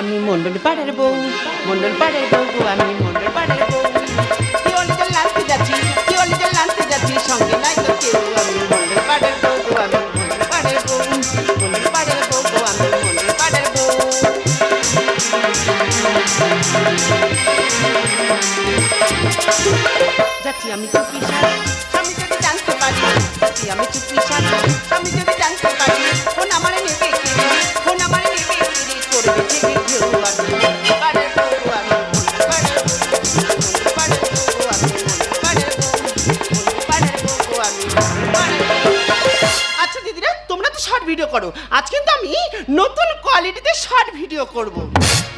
আমি মন্ডল পাড়ার বউ, মন্ডল পাড়ার বউ গো, আমি মন্ডল পাড়ার বউ। কি অলিতে লানতে যাচ্ছি, কি অলিতে লানতে যাচ্ছি, সঙ্গে নাই তো কেউ। আমি মন্ডল পাড়ার বউ গো, আমি মন্ডল পাড়ার বউ, মন্ডল পাড়ার বউ গো, আমি মন্ডল পাড়ার বউ। যাচ্ছি আমি চুপি সারা স্বামী যদি জানতে পারি, যাচ্ছি আমি চুপি সারা স্বামী যদি ভিডিও করব।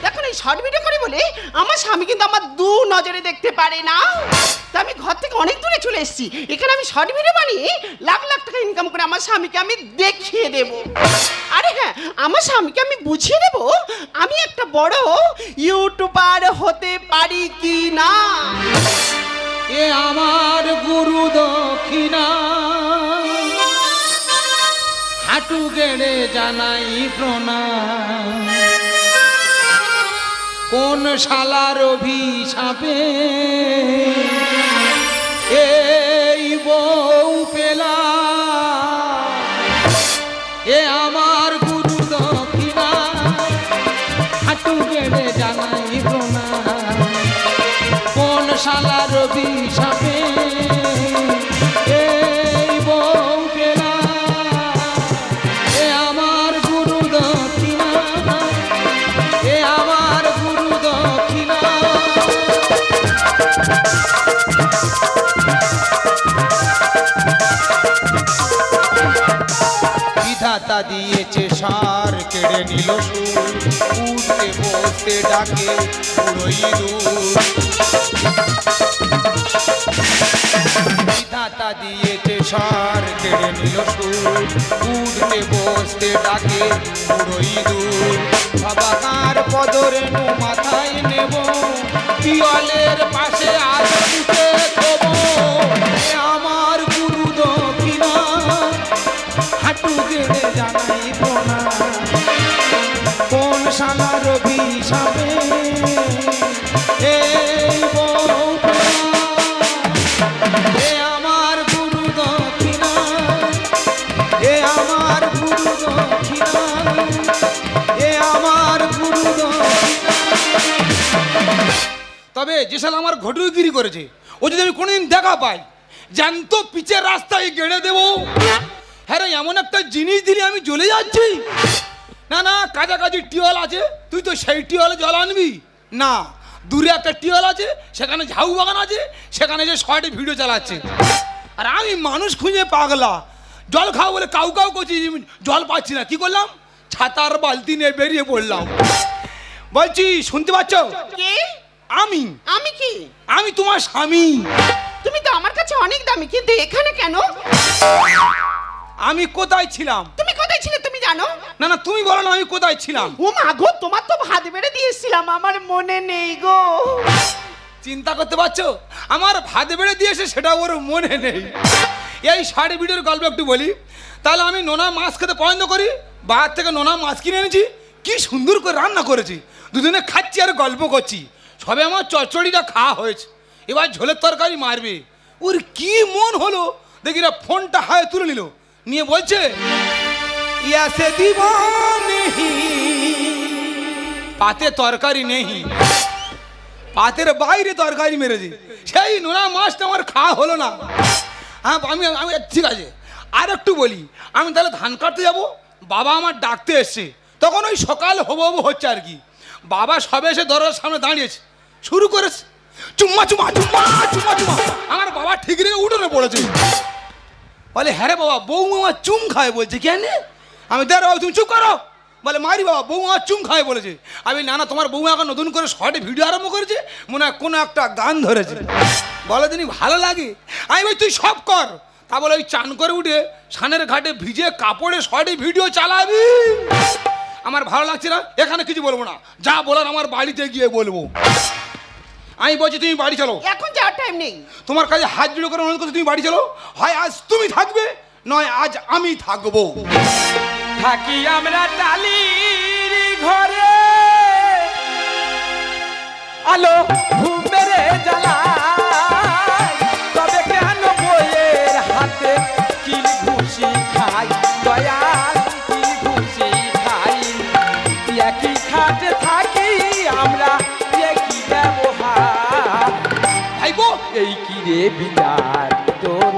দেখুন, এই শর্ট ভিডিও করি বলে আমার স্বামী কিন্তু আমার দু নজরে দেখতে পারে না। তা আমি ঘর থেকে অনেক দূরে চলে এসেছি। এখানে আমি শর্ট ভিডিও বানিয়ে লাখ লাখ টাকা ইনকাম করে আমার স্বামীকে আমি দেখিয়ে দেব। আরে হ্যাঁ আমার স্বামীকে আমি বুঝিয়ে দেব আমি একটা বড় ইউটিউবার হতে পারি কি না এ আমার গুরু দক্ষিণা। হাঁটু গেড়ে জানাই প্রণাম। কোন শালার অভিশাপে? এই বউ পেলা। এ আমার গুরু দক্ষিণা, হাঁটু গেড়ে জানাই না। কোন শালার অভিশাপে বিধাতা দিয়েছে সার, কেড়ে নিল উঠতে বসতে ডাকে পুরোই বিধাতা দিয়েছে সার, কেড়ে নিল উঠতে বসতে ডাকে পুরোই দূর। বাবাকার পদরেণু মাথায় নেব। পিয়লের পাশে করেছে। ও যদি আমি কোনোদিন দেখা পাই জ্যান্ত পিচের রাস্তায় গেড়ে দেবো। হ্যাঁ রে, এমন একটা জিনিস দিলে আমি জ্বলে যাচ্ছি। না না কাছাকাছি টিওল আছে তুই তো সেই টিওলে জল আনবি। না দূরে একটা টিওল আছে সেখানে ঝাউ বাগান আছে সেখানে যে শর্টে ভিডিও চালাচ্ছে। আর আমি মানুষ খুঁজে পাগলা। জল খাও বলে কাউ কাউ করছি জল পাচ্ছি না। কি করলাম? ছাতার বালতি নিয়ে বেরিয়ে পড়লাম। বলছি শুনতে পাচ্ছ? কে? আমি। আমি কি? আমি তোমার স্বামী। তুমি তো আমার কাছে অনেক দামি কিন্তু এখানে কেন? আমি কোথায় ছিলাম? তুমি কোথায় ছিলে তুমি জানো? না না তুমি বলো না আমি কোথায় ছিলাম? ও মা গো তোমার তো ভাত বেড়ে দিয়েছিলাম আমার মনে নেই গো। চিন্তা করতে পারছ? আমার ভাত বেড়ে দিয়েছে সেটা ওর মনে নেই। এই শাড়ি ভিডিওর গল্প একটু বলি। তাহলে আমি নোনা মাছ খেতে পছন্দ করি বাজার থেকে নোনা মাছ কিনে এনেছি। কি সুন্দর করে রান্না করেছি। দুদিনে খাচ্ছি আর গল্প করছি। সবে আমার চচ্চড়িটা খাওয়া হয়েছে। এবার ঝোলের তরকারি মারবে। ওর কি মন হলো? দেখি না ফোনটা হায় তুলে নিল। নিয়ে বলছে ইয়াসে দিবানি পাতে তরকারি নেই পাতের বাইরে তরকারি মেরেছে। সেই নোনা মাছটা আমার খাওয়া হলো না। হ্যাঁ আমি আমি, ঠিক আছে। আর একটু বলি, আমি তাহলে ধান কাটতে যাব। বাবা আমার ডাকতে এসছে। তখন ওই সকাল হব হব হচ্ছে আর কি। বাবা সবে এসে দরজার সামনে দাঁড়িয়েছে। শুরু করেছে। চুম্মা চুম্মা চুম্মা চুম্মা চুম্মা। আমার বাবা ঠিক রেখে উঠোনে পড়েছে। বলে হ্যাঁ রে বাবা বউ আমার চুম খায় বলছে। কেন আমি দেখ বাবা তুমি চুপ করো। বলে মারি বাবা বউ আমার চুম খায় বলেছে। আমি না না তোমার বউ এখন নতুন করে শর্টে ভিডিও আরম্ভ করেছে, মনে হয় কোনো একটা গান ধরেছে। বলে তিনি ভালো লাগে, আমি ভাই তুই সব কর। তা বলে, ওই চান করে উঠে সানের ঘাটে ভিজে কাপড়ে শর্টে ভিডিও চালাবি। আমার ভালো লাগছে না, এখানে কিছু বলব না। যা বলার আমার বাড়িতে গিয়ে বলব। আমি বলছি তুমি বাড়ি চলো। এখন যাওয়ার টাইম নেই। তোমার কাছে হাত জুড়ে করে অনুরোধ করছি তুমি বাড়ি চলো। হয় আজ তুমি থাকবে নয় আজ আমি থাকব। থাকি আমরা টালির ঘরে। আলো ঘুমের জ্বালা। এই বিচার তোর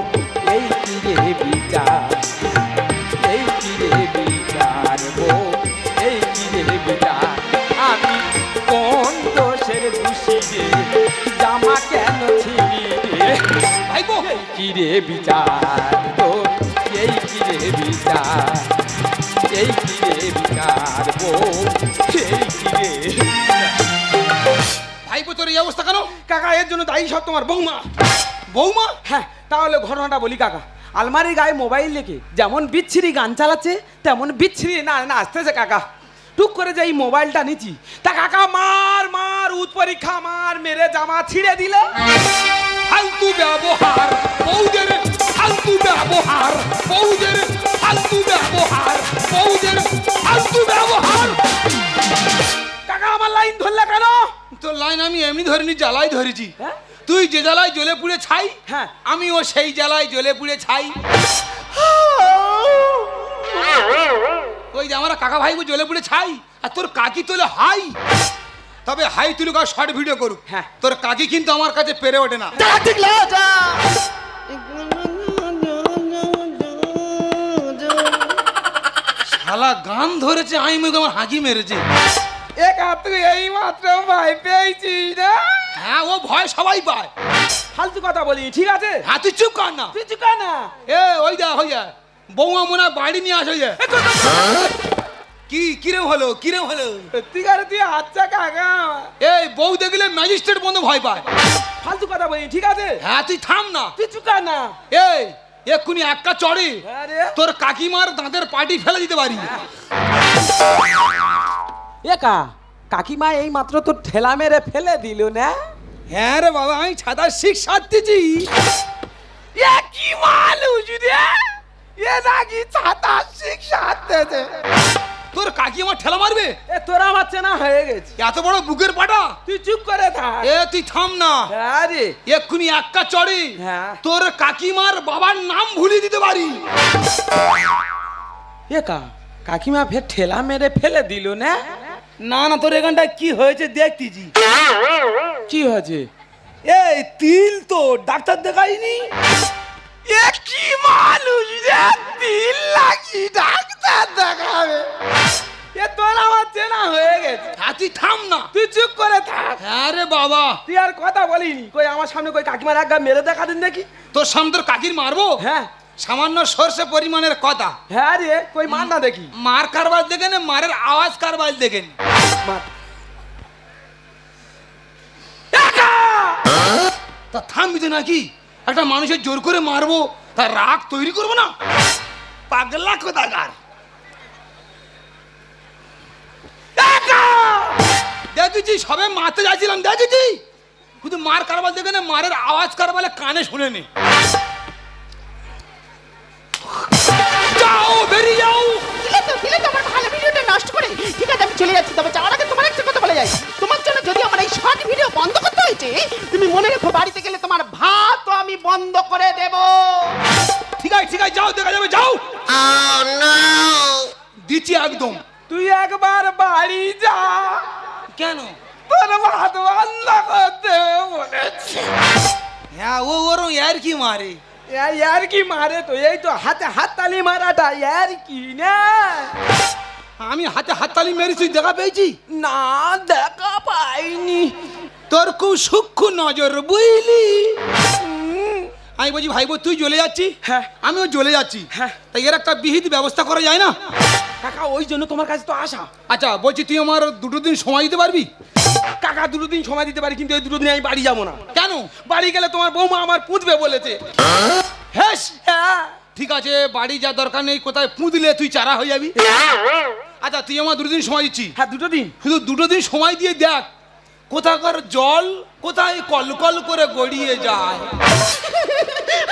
এই কি রে বিচার এই কি রে বিচার গো এই কি রে বিচার। আমি কোন দোষের দোষী রে? জামা কেন ছিলি রে? ভাইবো এই কি রে বিচার তোর এই কি রে বিচার এই কি রে বিচার গো এই কি রে ভাইবো তোর এই অবস্থা কেন? কাকা এর জন্য দায়ী সব তোমার বৌমা। বৌমা? হ্যাঁ। তাহলে ঘটনাটা বলি কাকা। আলমারির গায়ে মোবাইল রেখে যেমন বিচ্ছিরি গান চালাচ্ছে তেমন বিচ্ছিরি না না আসতেছে কাকা। টুক করে যে এই মোবাইলটা নিচ্ছি তা কাকা মার মার উৎ পরীক্ষা মার মেরে জামা ছিঁড়ে দিলে। ফালতু ব্যবহার বৌদের ফালতু ব্যবহার বৌদের ফালতু ব্যবহার বৌদের ফালতু ব্যবহার। কাকা আমার লাইন ধরলে কেন? তোর লাইন আমি এমনি ধরিনি জ্বালাই ধরেছি। হ্যাঁ? তুই যে জ্বালায় জ্বলে পুড়ে ছাই হ্যাঁ। আমিও সেই জ্বালায় জ্বলে পুড়ে ছাই। ওই যে আমরা কাকা ভাইবো জ্বলে পুড়ে ছাই আর তোর কাকি তোলে হাই। তবে হাই তুলুক আর শর্ট ভিডিও করুক। হ্যাঁ। তোর কাকি কিন্তু আমার কাছে পেরে ওঠে না। শালা গান ধরেছে আমি আমার হাঁকি মেরেছে। এক তুই এই মাত্র ভাই পেয়েছিস না হ্যাঁ ও ভয় সবাই পায়। ফালতু কথা বলি ঠিক আছে? হ্যাঁ তুই চুপ কর না। তুই চুকা না। এ ওই যা হই যা বৌমা মনে বাড়ি নিয়ে আসো যা। কি কিরম হলো কিরম হলো? সত্যিকারে তুই আচ্ছা কাকা এই বউ দেখলে ম্যাজিস্ট্রেট বন্ধু ভয় পায়। ফালতু কথা বলি ঠিক আছে? হ্যাঁ তুই থাম না। তুই চুকা না। এই এক্ষুনি একটা চড়ে। আরে তোর কাকিমার দাঁতের পাটি ফেলে দিতে পারি। একা কাকিমা এই মাত্র তো ঠেলা মেরে ফেলে দিল না? হ্যাঁ রে বাবা আমি ছাতা শিখ সারতেছি। এ কি মানুষ রে? এ নাকি ছাতা শিক্ষা হাতেছে তোর কাকি আমার ঠেলা মারবে? এ তোরা আমার চেনা হয়ে গেছে। এত বড় বুকের পাটা? তুই চুপ করে থাক। এ তুই থাম না। আরে এক্ষুনি একটা চড়ে। হ্যাঁ। তোর কাকিমার বাবার নাম ভুলিয়ে দিতে পারি। একা কাকিমা ফের ঠেলা মেরে ফেলে দিল না? না না তোর এখানটায় কি হয়েছে দেখতেছি কি হয়েছে? এই তিল তো ডাক্তার দেখাইনি। এ কি মানুষ রে দিল লাগি ডাক্তার দেখাবে। এ তোর আমার চেনা হয়ে গেছে। হ্যাঁ তুই থাম না। তুই চুপ করে থাক। হ্যাঁ রে বাবা। তুই আর কথা বলিনি। কই আমার সামনে কই কাকিমার এক গা মেরে দেখা দিন দেখি। তোর সামনে তোর কাকির মারবো? হ্যাঁ। সামান্য সর্ষে পরিমাণের কথা। হ্যাঁ রে কই মার না দেখি। মার কারবার দেখে নে মারের আওয়াজ কারবার দেখে নে। মার তা থামবি তো নাকি? একটা মানুষের জোর করে মারবো তার রাগ তৈরি করব না? পাগলা কোথাকার? দেখেছি সবে মারতে যাচ্ছিলাম দেখেছি? শুধু মার কারবার দেখে না মারের আওয়াজ কারবালে কানে শুনে নে নষ্ট করে ঠিক আছে আমি চলে যাচ্ছি। তবে যাওয়ার আগে তোমার একটা কথা বলে যাই। তোমার জন্য যদি আমার এই শর্ট ভিডিও বন্ধ করতে হয়েছে তুমি মনে রেখো বাড়িতে গেলে তোমার ভাত আমি বন্ধ করে দেব। ঠিক আছে ঠিক আছে যাও দেখা যাবে যাও। দিচ্ছি একদম। তুই একবার বাড়ি যা। কেন? তোর ভাত বন্ধ করতে বলেছে। হ্যাঁ ও ওরম আর কি মারে? এই আর কি মারে তো? এই তো হাতে হাত তালি মারাটা আর কি না? আমি হাতে হাততালি মেরেছি দেখা পেয়েছি? না দেখা পাইনি। তোর খুব সূক্ষ্ম নজর বুঝলি? আমি বলছি ভাইবো তুই জ্বলে যাচ্ছি হ্যাঁ। আমিও জ্বলে যাচ্ছি। হ্যাঁ। তাই এর একটা বিহিত ব্যবস্থা করা যায় না? কাকা ওই জন্য তোমার কাছে তো আসা। আচ্ছা বলছি তুই আমার দুটো দিন সময় দিতে পারবি? কাকা দুটো দিন সময় দিতে পারি কিন্তু এই দুটো দিন আমি বাড়ি যাব না। কেন? বাড়ি গেলে তোমার বৌমা আমার পুঁতবে বলেছে। হেস হ্যাঁ। ঠিক আছে বাড়ি যা দরকার নেই কোথায় পুঁতলে তুই চারা হয়ে যাবি? আচ্ছা তুই আমার দুটো দিন সময় দিচ্ছি হ্যাঁ দুটো দিন। শুধু দুটো দিন সময় দিয়ে দেখ। কোথাকার জল কোথায় কল কল করে গড়িয়ে যায়?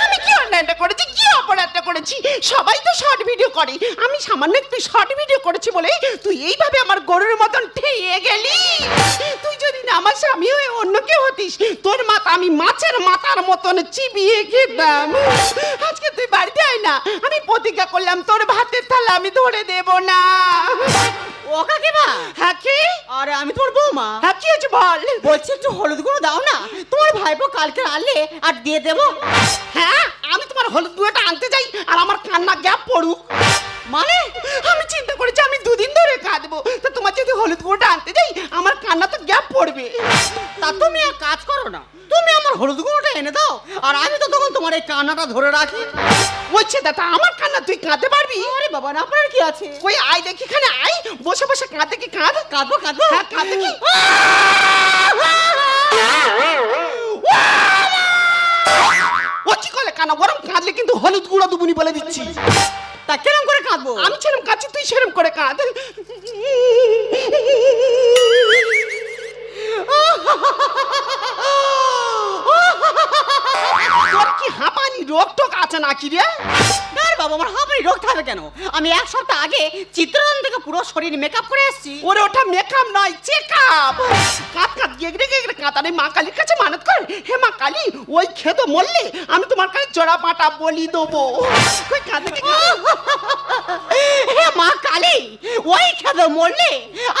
আমি কি অন্যায়টা করেছি? কি অপরাধটা করেছি? সবাই তো শর্ট ভিডিও করে। আমি সামান্য একটু শর্ট ভিডিও করেছি বলে তুই এইভাবে আমার গরুর মতন ঠেয়ে গেলি? তুই যদি না আমার স্বামী হয়ে অন্য কেউ হতিস তোর মাথা আমি মাছের মাথার মতন চিবিয়ে খেতাম। আজকে তুই বাড়িতে আয় না আমি প্রতিজ্ঞা করলাম তোর ভাতের থালা আমি ধরে দেব না। ও কাকিমা? হ্যাঁ কি? আরে আমি তোমার বৌমা। হ্যাঁ কি হয়েছে বল? বলছি, একটু হলুদ গুঁড়ো দাও না। তোমার ভাইপো কালকে আনলে আর দিয়ে দেবো। হ্যাঁ আমি তোমার হলুদ গুঁড়োটা আনতে চাই, আর আমার কান্না গ্যাপ পড়ুক। মানে আমি চিন্তা করেছি আমি দুদিন ধরে কাঁদবো। তো তোমার যদি হলুদ গুঁড়োটা আনতে যাই, আমার কান্না তো গ্যাপ পড়বে। তা তুমি এক কাজ করো না। হলুদ গুঁড়োটা এনে দাও আর আমি তো তখন তোমার এই কান্নাটা ধরে রাখি। বলছে দাদা আমার কান্না তুই কাঁদতে পারবি? আরে বাবা না আপনার কি আছে? ওই আয় দেখি এখানে আয় বসে বসে কাঁদে কি কাঁদ কাঁদবো কাঁদবো হ্যাঁ কাঁদে কি? ও কি কানা গরম কাঁদলে কিন্তু হলুদ গুঁড়ো দুবুনি বলে দিচ্ছি। তা কেরম করে কাঁদবো? আমি সেরম কাঁদছি তুই সেরম করে কাঁদ। কি হাঁপানি রোগ টোক আছে নাকি রে? আরে বাবা আমার হাঁপানি রোগ থাকবে কেন? আমি এক সপ্তাহ আগে চিত্রন থেকে পুরো শরীর মেকআপ করে এসেছি। ওরে ওটা মেকআপ নয় চেকআপ কাঁদ কাঁদ গেগড়ে গেগড়ে কাঁদ। আরে মা কালীর কাছে মানত কর। হে মা কালী ওই খেদ মরলে আমি তোমার কাছে জোড়া পাটা বলি দেবো। কই কাঁদে হে মা কালী ওই খেদো মরলে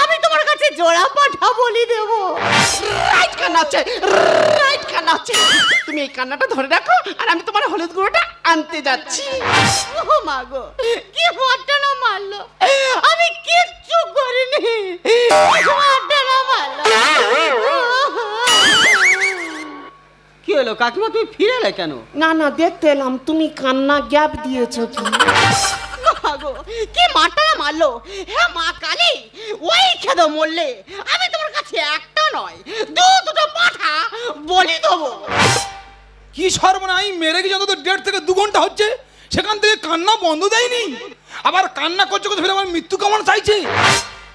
আমি তোমার কাছে জোড়া পাঠা বলি দেবো। রাইট কান্না হচ্ছে হচ্ছে তুমি এই কান্নাটা ধরে রাখো আর আমি তোমার হলুদ গুঁড়োটা আনতে যাচ্ছি। ও মা গো কি মারটা না মারলো? আমি কিচ্ছু করিনি। মারলো। কি হলো কাকিমা তুমি ফিরে এলে কেন? না না দেখতে এলাম তুমি কান্না গ্যাপ দিয়েছ কি মা গো, কি মারটা মারলো? হ্যাঁ মা কালী ওই খেদো মরলে আমি তোমার কাছে একটা নয়, দু দুটো পাঠা বলি দেবো। কি সর্বনাই মেরে গেছে অন্তত দেড় থেকে দু ঘণ্টা হচ্ছে, সেখান থেকে কান্না বন্ধ দেয়নি? আবার কান্না করছে করছে ফের আমার মৃত্যু কেমন চাইছে?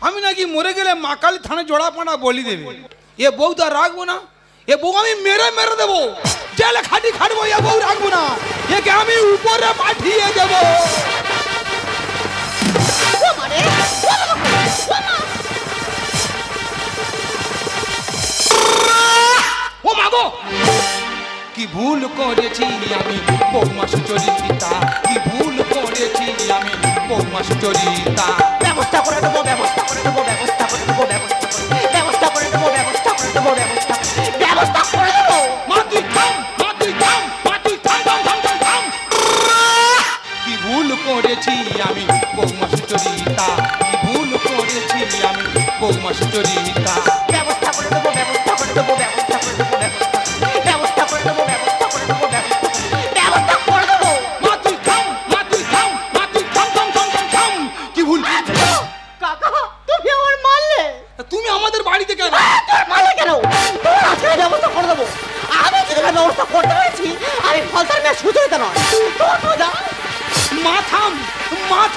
আমি নাকি মরে গেলে মা কালী থানে জোড়া পানা বলি দেবে। এ বউ তো আর রাখব না, এ বউ আমি মেরে মেরে দেবো। জেলে খাটি খাটবো, এ বউ রাখব না, একে আমি উপরে পাঠিয়ে দেবো। মাগো কি ভুল করেছি আমি বৌমা সুচরিতা কি ভুল করেছি আমি বৌমা সুচরিতা ব্যবস্থা করে দেবো ব্যবস্থা করে দেবো ব্যবস্থা করে দেবো ব্যবস্থা করে দেবো ব্যবস্থা করে দেবো ব্যবস্থা করে দেবো ব্যবস্থা ব্যবস্থা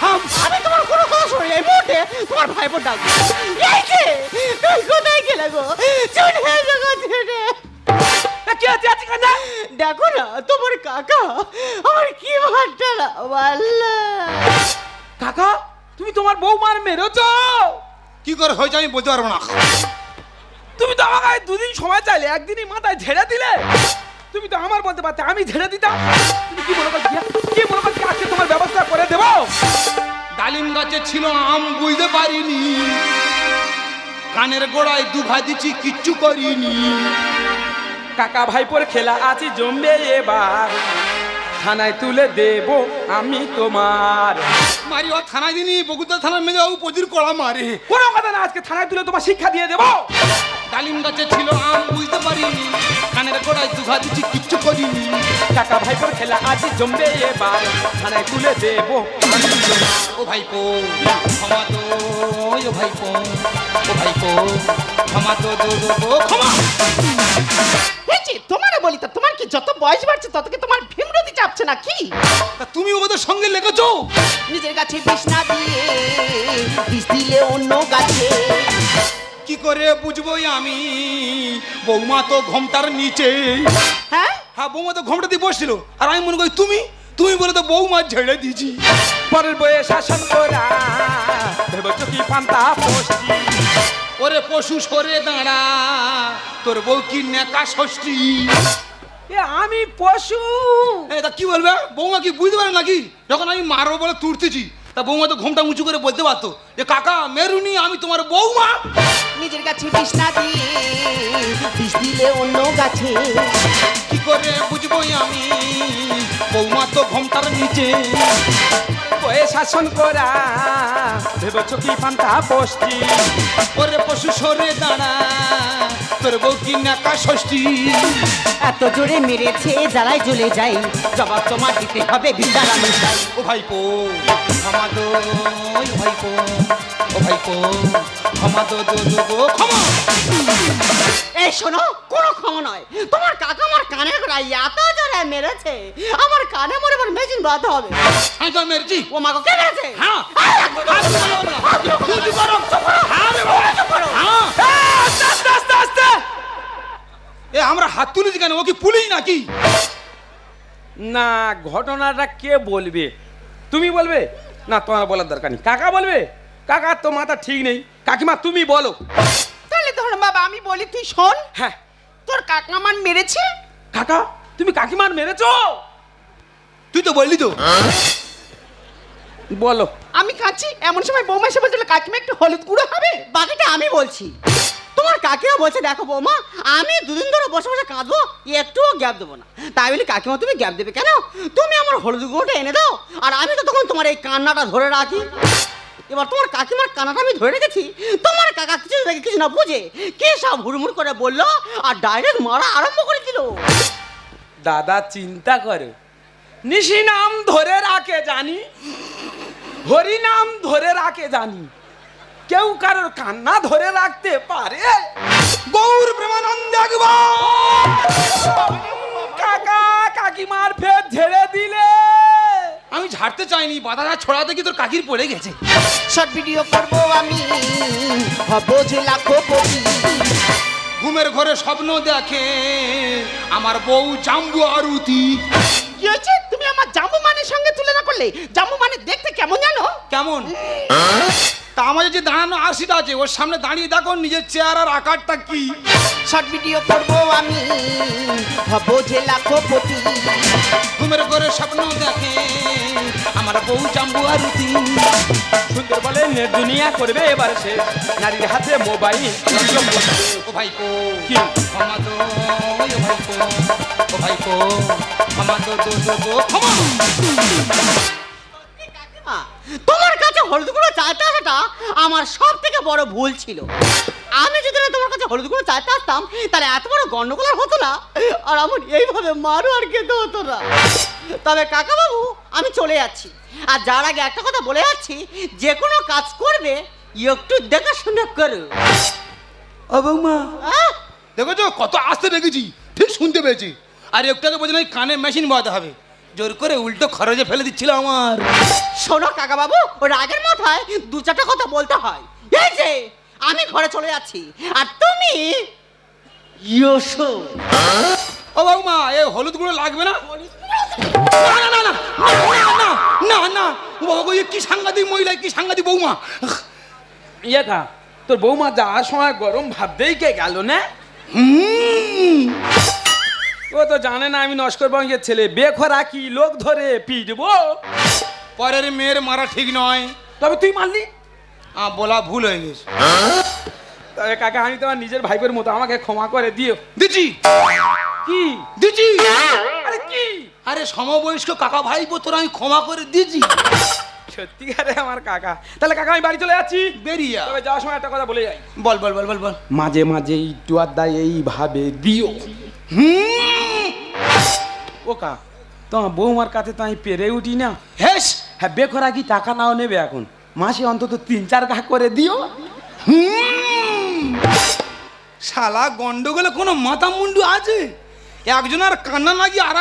থাম। আমি তোমার কোনো কথা শুনি এই মুহূর্তে তোমার ভাইপোর ডাকবো এই যে তুই কোথায় গেলে গো? চলে গো ছেড়ে। কি আছে আছে কেন দেখো না তোমার কাকা আমার কি ভাটটা না কাকা তুমি তোমার বৌমার মেরেছ। কি করে হয়েছে আমি বলতে পারব না। তুমি তো আমাকে দুদিন সময় চাইলে একদিনই মাথায় ঝেড়ে দিলে। তুমি তো আমার বলতে পারতে আমি ঝেড়ে দিতাম। তুমি কি মনে করছি কি? মনে করছি আজকে তোমার ব্যবস্থা করে দেবো? ডালিম গাছে ছিল আম বুঝতে পারিনি। কানের গোড়ায় দুঘা দিচ্ছি কিচ্ছু করিনি। কাকা ভাইপোর খেলা আছে জমবে এবার। থানায় তুলে দেব আমি তোমার। মারি ও থানায় দিনি বগুদা থানার মেয়ে বাবু প্রচুর কড়া মারে। কোনো কথা না আজকে থানায় তুলে তোমার শিক্ষা দিয়ে দেবো। ডালিম গাছে ছিল আম বুঝতে পারিনি কানের গোড়ায় দুঘা দিচ্ছি কিচ্ছু করিনি কাকা ভাইপোর খেলা আছে জমবে এবার। থানায় তুলে দেব ও ভাইপো ক্ষমা তো ও ভাইপো ও ভাইপো ক্ষমা তো দো দো দো ক্ষমা। তোমারে বলি তো তোমার কি যত বয়স বাড়ছে তত কি তোমার ভীমরতি চাপছে না কি তুমি ওদের সঙ্গে লেগেছো? নিজের গাছে বিষ না দিয়ে বিষ দিলে অন্য গাছে। কি করে বুঝব আমি? বৌমা তো ঘমটার নিচে। হ্যাঁ? হ্যাঁ বৌমা তো ঘমটা দিয়ে বসছিল। আর আমি মনে করি তুমি? তুমি বলে তো বৌমা ঝেড়ে দিয়েছি। পরের বয়ে শাসন করা কি পান্তা ওরে পশু সরে দাঁড়া তোর বউ কি নেকা ষষ্ঠী? এ আমি পশু। এ তা কি বলবে? বৌমা কি বুঝতে পারে নাকি? যখন আমি মারবো বলে তুলতেছি তা বৌমা তো ঘুমটা উঁচু করে বলতে পারতো যে কাকা মেরুনি আমি তোমার বৌমা। নিজের গাছে বিষ না দিয়ে বিষ দিলে অন্য গাছে। কি করে বুঝব আমি? বৌমা তো ঘুমটার নিচে। কয়ে শাসন করা। ভেবেছ কি পান্তা বসছি ওরে পশু সরে দাঁড়া তোর বউ কি নেকা ষষ্ঠী? এত জোরে মেরেছে জ্বালায় জ্বলে যাই জবাব তোমার দিতে হবে বিদ্যারামে যাই ও ভাইপো আমাদের ভাইপো। ভাইপো। ক্ষমা দো দো দো গো ক্ষমা। এই শোনো কোনো ক্ষমা নয়। তোমার কাকা আমার কানের গোড়ায় এত জোরে মেরেছে। আমার কানে মনে মনে মেশিন বাঁধতে হবে। আমি তো মেরেছি। ও মাকে কে মেরেছে? হ্যাঁ। এ আমরা হাত তুলেছি কেন? ও কি পুলিশ নাকি? না ঘটনাটা কে বলবে? তুমি বলবে? না তোমার বলার দরকার নেই। কাকা বলবে? কাকার তো মাথা ঠিক নেই। কাকিমা তুমি বলো। তাহলে ধর বাবা আমি বলি তুই শোন। হ্যাঁ। তোর কাকা আমার মেরেছে? কাকা তুমি কাকিমার মেরেছো? তুই তো বললি তো। বলো। আমি কাঁদছি এমন সময় বৌমা এসে বলছিল কাকিমা একটু হলুদ গুঁড়ো হবে? বাকিটা আমি বলছি। তোমার কাকিমা বলছে দেখো বৌমা আমি দুদিন ধরে বসে বসে কাঁদবো একটুও গ্যাপ দেবো না। তাই বলি কাকিমা তুমি গ্যাপ দেবে কেন? তুমি আমার হলুদ গুঁড়োটা এনে দাও আর আমি তো তখন তোমার এই কান্নাটা ধরে রাখি। এবার তোমার কাকিমার কানাটা আমি ধরে রেখেছি। তোমার কাকা কিছু কিছু না বুঝে কে সব হুড়মুড় করে বলল আর ডাইরেক্ট মারা আরম্ভ করে দিল। দাদা, চিন্তা করো। নিশি নাম ধরে রাখে জানি, হরি নাম ধরে রাখে জানি। কেউ কারোর কান্না ধরে রাখতে পারে? গৌর প্রেমানন্দ কাকা, কাকিমার ফের ঝেড়ে দিলে। ঝাড়তে চাইনি বাধাটা ছড়াতে কি তোর কাকির পড়ে গেছে? শর্ট ভিডিও করব আমি হব যে লাখপতি ঘুমের ঘরে স্বপ্ন দেখে আমার বউ জাম্বু আরুতি। কি হয়েছে? তুমি আমার জামু মানের সঙ্গে তুলনা করলে? জাম্বু মানে দেখতে কেমন জানো? কেমন? তা আমাদের যে দাঁড়ানো আরসিটা আছে ওর সামনে দাঁড়িয়ে দেখো নিজের চেহারার আর আকারটা কি? শর্ট ভিডিও করব আমি হব যে লাখপতি ঘুমের ঘরে স্বপ্ন দেখে আমার বউ জাম্বু আরুতি সুন্দর বলে নে দুনিয়া করবে এবারে সে। নারীর হাতে মোবাইল। ও ভাইপো কি? ক্ষমা দো ও ও ক্ষমা দো দো দো দো ক্ষমা। তোমার কাছে হলুদ গুঁড়ো চাইতে আসাটা আমার সব থেকে বড় ভুল ছিল। আমি যদি না তোমার কাছে হলুদ গুঁড়ো চাইতে আসতাম তাহলে এত বড় গন্ডগোল আর হতো না। আর আমার এইভাবে মারও আর খেতে হতো না। তবে কাকা বাবু আমি চলে যাচ্ছি। আর যার আগে একটা কথা বলে যাচ্ছি যে কোনো কাজ করবে একটু দেখাশোনা করো। ও বৌমা। আহ, দেখেছ কত আস্তে রেখেছি ঠিক শুনতে পেয়েছি। আর একটু আগে বলছি না, কানে মেশিন বাঁধতে হবে। জোর করে উল্টো খরচে ফেলে দিচ্ছিল আমার। শোনো কাকা বাবু ওই রাগের মাথায় দু চারটা কথা বলতে হয়। এই যে আমি ঘরে চলে যাচ্ছি। আর তুমি? ইয়সো ও বাবুমা এ হলুদ গুঁড়ো লাগবে না? না না না না না না বাবু এ কি সাংঘাতিক মহিলা কি সাংঘাতিক বৌমা? ইয়েটা তোর বৌমা যাওয়ার সময় গরম ভাবতেই কে গেল না? ও তো জানে না আমি নস্কর বঙ্গের ছেলে বেখরা কি লোক ধরে পিটবো? পরের মেয়ের মারা ঠিক নয়। তবে তুই মারলি? বলা ভুল হয়ে গেছে। তবে কাকা আমি তোমার নিজের ভাইপের মতো আমাকে ক্ষমা করে দিও। দিচ্ছি। কি? দিচ্ছি। আরে কি? আরে সমবয়স্ক কাকা ভাই তোর আমি ক্ষমা করে দিয়েছি। সত্যিকারে আমার কাকা। তাহলে কাকা আমি বাড়ি চলে যাচ্ছি। বেরিয়ে যা। তবে যাওয়ার সময় একটা কথা বলে যাই। বল বল বল বল বল। মাঝে মাঝে একটু আড্ডা এইভাবে দিও। হুম। ও কা তোমার বৌমার কাছে তো আমি পেরে উঠি না। হেস। হ্যাঁ বেখরা কি টাকা নাও নেবে এখন? মাসে অন্তত তিন চার ঘা করে দিও। শালা গন্ডগোলে কোনো মাথা মুন্ডু আছে? একজন আর কান্না লাগিয়ে আড়াই